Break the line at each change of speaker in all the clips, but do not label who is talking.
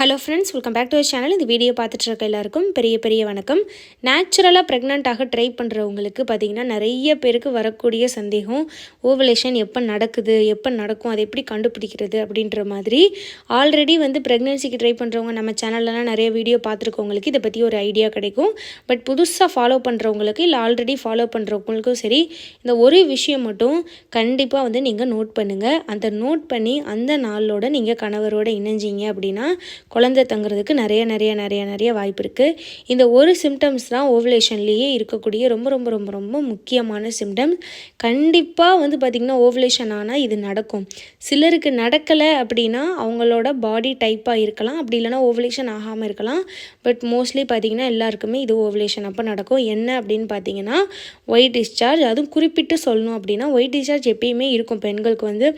Hello friends welcome back to our channel இந்த video பார்த்துட்டு இருக்க எல்லாருக்கும் பெரிய பெரிய வணக்கம். நேச்சுரலாக ப்ரெக்னென்ட்டாக ட்ரை பண்ணுறவங்களுக்கு பார்த்தீங்கன்னா நிறைய பேருக்கு வரக்கூடிய சந்தேகம் ஓவலேஷன் எப்போ நடக்குது எப்போ நடக்கும் அதை எப்படி கண்டுபிடிக்கிறது அப்படின்ற மாதிரி. ஆல்ரெடி வந்து ப்ரெக்னென்சிக்கு ட்ரை பண்ணுறவங்க நம்ம சேனல்லலாம் நிறைய வீடியோ பார்த்துருக்கவங்களுக்கு இதை பற்றி ஒரு ஐடியா கிடைக்கும். பட் புதுசாக ஃபாலோ பண்ணுறவங்களுக்கு இல்லை ஆல்ரெடி ஃபாலோ பண்ணுறவங்களுக்கும் சரி இந்த ஒரு விஷயம் மட்டும் கண்டிப்பாக வந்து நீங்கள் நோட் பண்ணுங்கள் அந்த நோட் பண்ணி அந்த நாளோட நீங்கள் கணவரோட இணைஞ்சிங்க அப்படின்னா குழந்தை தங்குறதுக்கு நிறைய நிறைய நிறைய நிறைய வாய்ப்பு இருக்குது இந்த ஒரு சிம்டம்ஸ் தான் ஓவலேஷன்லேயே இருக்கக்கூடிய ரொம்ப ரொம்ப ரொம்ப ரொம்ப முக்கியமான சிம்டம்ஸ் கண்டிப்பாக வந்து பார்த்திங்கன்னா ஓவலேஷன் ஆனால் இது நடக்கும். சிலருக்கு நடக்கலை அப்படின்னா அவங்களோட பாடி டைப்பாக இருக்கலாம். அப்படி இல்லைனா ஓவலேஷன் ஆகாமல் இருக்கலாம். பட் மோஸ்ட்லி பார்த்திங்கன்னா எல்லாருக்குமே இது ஓவலேஷன் அப்போ நடக்கும். என்ன அப்படின்னு பார்த்தீங்கன்னா ஒயிட் டிஸ்சார்ஜ் அதுவும் குறிப்பிட்டு சொல்லணும் அப்படின்னா ஒயிட் டிஸ்சார்ஜ் எப்பயுமே இருக்கும். பெண்களுக்கு வந்து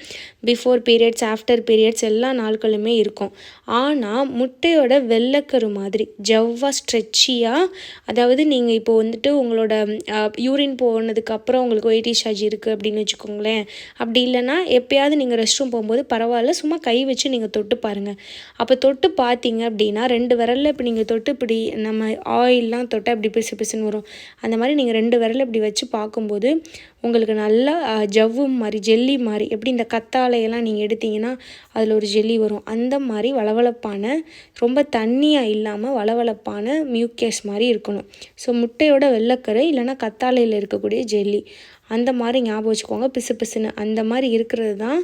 பிஃபோர் பீரியட்ஸ் ஆஃப்டர் பீரியட்ஸ் எல்லா நாட்களுமே இருக்கும். ஆனால் முட்டையோட வெள்ளைக்கரு மாதிரி ஜவ்வாக ஸ்ட்ரெச்சியாக அதாவது நீங்கள் இப்போ வந்துட்டு உங்களோட யூரின் போனதுக்கப்புறம் உங்களுக்கு ஒயிட்டி டிஸ்சார்ஜ் இருக்குது அப்படின்னு வச்சுக்கோங்களேன். அப்படி இல்லைன்னா எப்போயாவது நீங்கள் ரெஸ்ட் ரூம் போகும்போது பரவாயில்ல சும்மா கை வச்சு நீங்கள் தொட்டு பாருங்கள் அப்போ தொட்டு பார்த்தீங்க அப்படின்னா ரெண்டு விரலில் இப்போ நீங்கள் தொட்டு இப்படி நம்ம ஆயிலெலாம் தொட்டால் இப்படி பிசு பிசுன்னு வரும். அந்த மாதிரி நீங்கள் ரெண்டு விரலில் இப்படி வச்சு பார்க்கும்போது உங்களுக்கு நல்லா ஜவ்வு மாதிரி ஜெல்லி மாதிரி எப்படி இந்த கத்தாழையெல்லாம் நீங்கள் எடுத்தீங்கன்னா அதில் ஒரு ஜெல்லி வரும். அந்த மாதிரி வளவளப்பான ரொம்ப தண்ணியாக இல்லாமல் வளவளப்பான மியூக்கேஸ் மாதிரி இருக்கணும். ஸோ முட்டையோட வெள்ளக்கரை இல்லைனா கத்தாழையில் இருக்கக்கூடிய ஜெல்லி. அந்த மாதிரி ஞாபகம் வச்சுக்கோங்க. பிசு பிசுன்னு அந்த மாதிரி இருக்கிறது தான்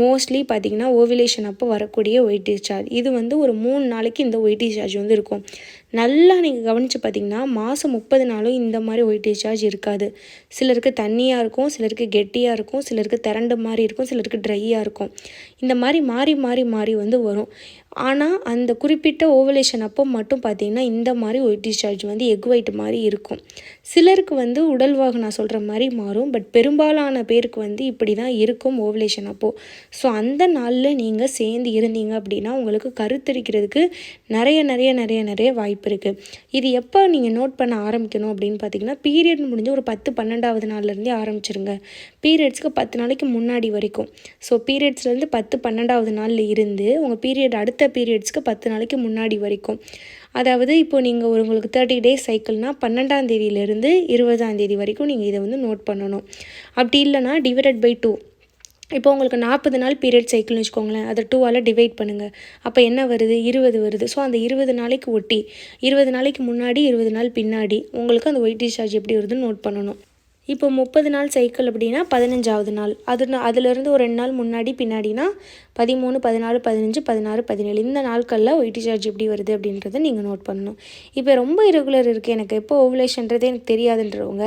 மோஸ்ட்லி பார்த்திங்கன்னா ஓவிலேஷன் அப்போ வரக்கூடிய ஒயிட் டிஸ்சார்ஜ் இது வந்து ஒரு மூணு நாளைக்கு இந்த ஒயிட் டிஸ்சார்ஜ் வந்து இருக்கும். நல்லா நீங்கள் கவனித்து பார்த்தீங்கன்னா மாதம் முப்பது நாளும் இந்த மாதிரி ஒயிட் டிஸ்சார்ஜ் இருக்காது. சிலருக்கு தண்ணியாக இருக்கும் சிலருக்கு கெட்டியாக இருக்கும் சிலருக்கு திரண்டு மாதிரி இருக்கும் சிலருக்கு ட்ரையாக இருக்கும். இந்த மாதிரி மாறி மாறி மாறி வந்து வரும். ஆனால் அந்த குறிப்பிட்ட ஓவலேஷன் அப்போ மட்டும் பார்த்திங்கன்னா இந்த மாதிரி ஒயிட் டிஸ்சார்ஜ் வந்து எக் ஒயிட் மாதிரி இருக்கும். சிலருக்கு வந்து உடல்வாக நான் சொல்கிற மாதிரி மாறும் பட் பெரும்பாலான பேருக்கு வந்து இப்படி தான் இருக்கும் ஓவலேஷன் அப்போது ஸோ அந்த நாளில் நீங்கள் சேர்ந்து இருந்தீங்க அப்படின்னா உங்களுக்கு கருத்தரிக்கிறதுக்கு நிறைய நிறைய நிறைய நிறைய வாய்ப்பு இருக்குது இது எப்போ நீங்கள் நோட் பண்ண ஆரம்பிக்கணும் அப்படின்னு பார்த்தீங்கன்னா பீரியட் முடிஞ்சு ஒரு பத்து பன்னெண்டாவது நாள்லேருந்தே ஆரம்பிச்சிருங்க. பீரியட்ஸ்க்கு பத்து நாளைக்கு முன்னாடி வரைக்கும். ஸோ பீரியட்ஸ்லேருந்து பத்து பன்னெண்டாவது நாளில் இருந்து உங்கள் பீரியட் அடுத்த பீரியட்ஸ்க்கு பத்து நாளைக்கு முன்னாடி வரைக்கும். அதாவது இப்போ நீங்கள் ஒரு உங்களுக்கு தேர்ட்டி டேஸ் சைக்கிள்னால் பன்னெண்டாம் தேதியிலேருந்து இருபதாம் தேதி வரைக்கும் நீங்கள் இதை வந்து நோட் பண்ணணும். அப்படி இல்லைனா டிவைடட் பை டூ இப்போ உங்களுக்கு நாற்பது நாள் பீரியட் சைக்கிள்னு வச்சுக்கோங்களேன். அதை டூவால் டிவைட் பண்ணுங்கள் அப்போ என்ன வருது? இருபது வருது. ஸோ அந்த இருபது நாளைக்கு ஒட்டி இருபது நாளைக்கு முன்னாடி இருபது நாள் பின்னாடி உங்களுக்கு அந்த ஒயிட் டிஸ்சார்ஜ் எப்படி வருதுன்னு நோட் பண்ணணும். இப்போ முப்பது நாள் சைக்கிள் அப்படின்னா பதினஞ்சாவது நாள். அது அதுலேருந்து ஒரு ரெண்டு நாள் முன்னாடி பின்னாடினா பதிமூணு பதினாலு பதினஞ்சு பதினாறு பதினேழு. இந்த நாட்களில் ஒயிட் சார்ஜ் எப்படி வருது அப்படின்றத நீங்கள் நோட் பண்ணணும். இப்போ ரொம்ப இரகுலர் இருக்குது எனக்கு. எப்போ ஓவலேஷன்றதே எனக்கு தெரியாதுன்றவங்க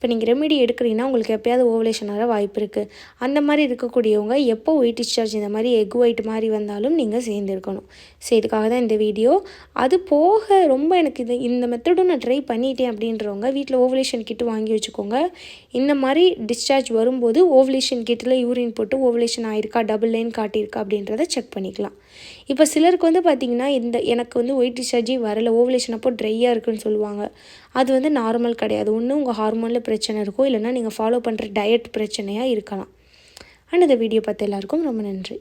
இப்போ நீங்கள் ரெமிடி எடுக்கிறீங்கன்னா உங்களுக்கு எப்போயாவது ஓவலேஷன் வர வாய்ப்பு இருக்குது அந்த மாதிரி இருக்கக்கூடியவங்க எப்போ ஒயிட் டிஸ்சார்ஜ் இந்த மாதிரி எக் ஒயிட் மாதிரி வந்தாலும் நீங்கள் சேர்ந்துருக்கணும். ஸோ இதுக்காக தான் இந்த வீடியோ அது போக ரொம்ப எனக்கு இது இந்த மெத்தடும் நான் ட்ரை பண்ணிட்டேன் அப்படின்றவங்க வீட்டில் ஓவலேஷன் கிட்டு வாங்கி வச்சுக்கோங்க. இந்த மாதிரி டிஸ்சார்ஜ் வரும்போது ஓவலேஷன் கிட்டில் யூரின் போட்டு ஓவலேஷன் ஆயிருக்கா டபுள் லைன் காட்டியிருக்கா அப்படின்றத செக் பண்ணிக்கலாம். இப்போ சிலருக்கு வந்து பார்த்திங்கன்னா இந்த எனக்கு வந்து ஒயிட் டிஸ்சார்ஜே வரலை ஓவலேஷன் அப்போ ட்ரையாக இருக்குன்னு சொல்லுவாங்க. அது வந்து நார்மல் கிடையாது. ஒன்று உங்கள் ஹார்மோனில் பிரச்சனை இருக்கும் இல்லைனா நீங்கள் ஃபாலோ பண்ணுற டயட் பிரச்சனையாக இருக்கலாம். அண்ட் இந்த வீடியோ பார்த்த எல்லாருக்கும் ரொம்ப நன்றி.